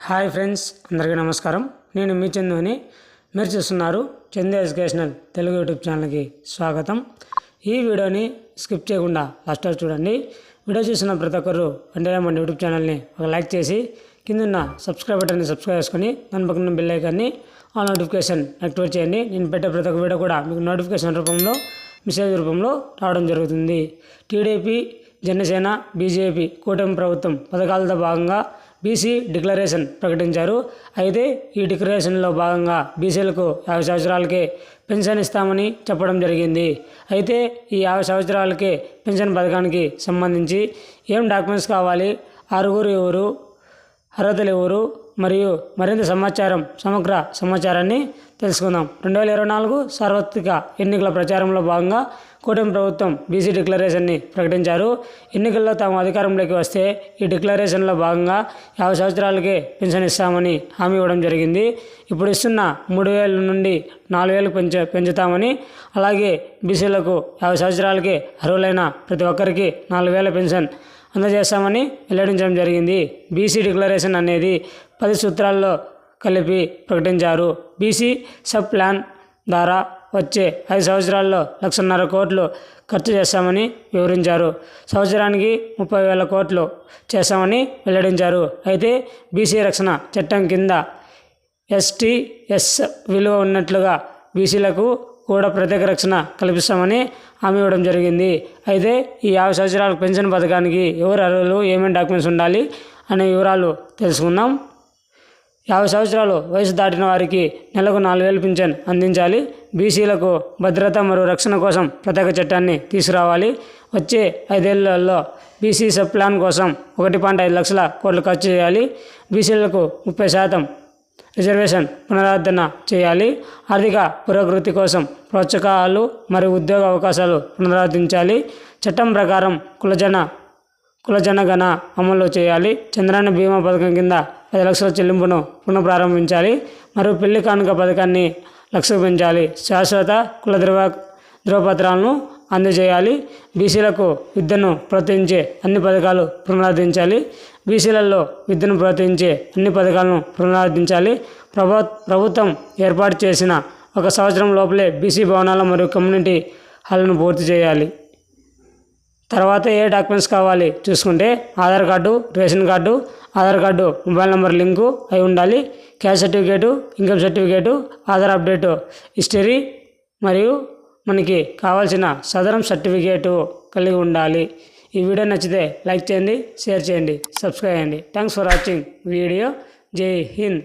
Hi friends అందరికీ నమస్కారం. నేను మీ చందుని మీరు చూస్తున్నారు చందు ఎడ్యుకేషనల్ తెలుగు యూట్యూబ్ ఛానల్కి స్వాగతం. ఈ వీడియోని స్కిప్ చేయకుండా లాస్ట్ వరకు చూడండి. వీడియో చూసిన ప్రతి ఒక్కరు వెంటనే మన యూట్యూబ్ ఛానల్ని ఒక లైక్ చేసి కిందన్న సబ్స్క్రైబ్ బటన్ని సబ్స్క్రైబ్ చేసుకొని దాని పక్కన బెల్ ఐకాన్ని ఆ నోటిఫికేషన్ యాక్టివేట్ చేయండి. నేను పెట్టే ప్రతి ఒక్క వీడియో కూడా మీకు నోటిఫికేషన్ రూపంలో మెసేజ్ రూపంలో రావడం జరుగుతుంది. టీడీపీ జనసేన బీజేపీ కూటమి ప్రభుత్వం పథకాలతో భాగంగా బీసీ డిక్లరేషన్ ప్రకటించారు. అయితే ఈ డిక్లరేషన్లో భాగంగా బీసీలకు యాభై సంవత్సరాలకే పెన్షన్ ఇస్తామని చెప్పడం జరిగింది. అయితే ఈ యాభై సంవత్సరాలకే పెన్షన్ పథకానికి సంబంధించి ఏం డాక్యుమెంట్స్ కావాలి? ఆరుగురు ఎవరు? అర్హతలు ఎవరు మరియు మరింత సమాచారం సమగ్ర సమాచారాన్ని తెలుసుకుందాం. రెండు వేల ఇరవై నాలుగు సార్వత్రిక ఎన్నికల ప్రచారంలో భాగంగా కూటమి ప్రభుత్వం బీసీ డిక్లరేషన్ని ప్రకటించారు. ఎన్నికల్లో తాము అధికారంలోకి వస్తే ఈ డిక్లరేషన్లో భాగంగా యాభై సంవత్సరాలకే పెన్షన్ ఇస్తామని హామీ ఇవ్వడం జరిగింది. ఇప్పుడు ఇస్తున్న మూడు వేల నుండి నాలుగు వేలకు పెంచ పెంచుతామని అలాగే బీసీలకు యాభై సంవత్సరాలకే అర్హులైన ప్రతి ఒక్కరికి నాలుగు వేల పెన్షన్ అందజేస్తామని వెల్లడించడం జరిగింది. బీసీ డిక్లరేషన్ అనేది పది సూత్రాల్లో కలిపి ప్రకటించారు. బీసీ సబ్ ప్లాన్ ద్వారా వచ్చే ఐదు సంవత్సరాల్లో లక్షన్నర కోట్లు ఖర్చు చేస్తామని వివరించారు. సంవత్సరానికి ముప్పై వేల కోట్లు చేస్తామని వెల్లడించారు. అయితే బీసీ రక్షణ చట్టం కింద ఎస్టీ ఎస్ విలువ ఉన్నట్లుగా బీసీలకు కూడా ప్రత్యేక రక్షణ కల్పిస్తామని హామీ ఇవ్వడం జరిగింది. అయితే ఈ యాభై సంవత్సరాల పెన్షన్ పథకానికి ఎవరు అర్హులు ఏమేమి డాక్యుమెంట్స్ ఉండాలి అనే వివరాలు తెలుసుకుందాం. యాభై సంవత్సరాలు వయసు దాటిన వారికి నెలకు నాలుగు వేలు పింఛన్ అందించాలి. బీసీలకు భద్రత మరియు రక్షణ కోసం ప్రత్యేక చట్టాన్ని తీసుకురావాలి. వచ్చే ఐదేళ్ళలో బీసీ సబ్ ప్లాన్ కోసం ఒకటి పాయింట్ ఐదు లక్షల కోట్లు ఖర్చు చేయాలి. బీసీలకు ముప్పై శాతం రిజర్వేషన్ పునరుద్ధరణ చేయాలి. ఆర్థిక పురోగతి కోసం ప్రోత్సాహకాలు మరియు ఉద్యోగ అవకాశాలు పునరుద్ధరించాలి చట్టం ప్రకారం కులజన కులజనగణ అమలు చేయాలి. చంద్రాన్న బీమా పథకం కింద పది లక్షల చెల్లింపును పునఃప్రారంభించాలి. మరియు పెళ్ళి కానుక పథకాన్ని లక్ష పెంచాలి శాశ్వత కుల ధృవ ధృవపత్రాలను అందజేయాలి. బీసీలకు విద్యను ప్రోత్సహించే అన్ని పథకాలు పునరుద్ధరించాలి బీసీలలో విద్యను ప్రోత్సహించే అన్ని పథకాలను పునరుద్ధరించాలి ప్రభు ప్రభుత్వం ఏర్పాటు చేసిన ఒక సంవత్సరం లోపలే బీసీ భవనాలు మరియు కమ్యూనిటీ హాల్ను పూర్తి చేయాలి. తర్వాత ఏ డాక్యుమెంట్స్ కావాలి చూసుకుంటే Aadhaar card ration card Aadhaar card mobile number link అయి ఉండాలి. Caste certificate income certificate Aadhaar update history మరియు మనకి కావాల్సిన సదరం సర్టిఫికేటు కలిగి ఉండాలి. ఈ వీడియో నచ్చితే లైక్ చేయండి షేర్ చేయండి సబ్స్క్రైబ్ చేయండి. థ్యాంక్స్ ఫర్ వాచింగ్ వీడియో జై హింద్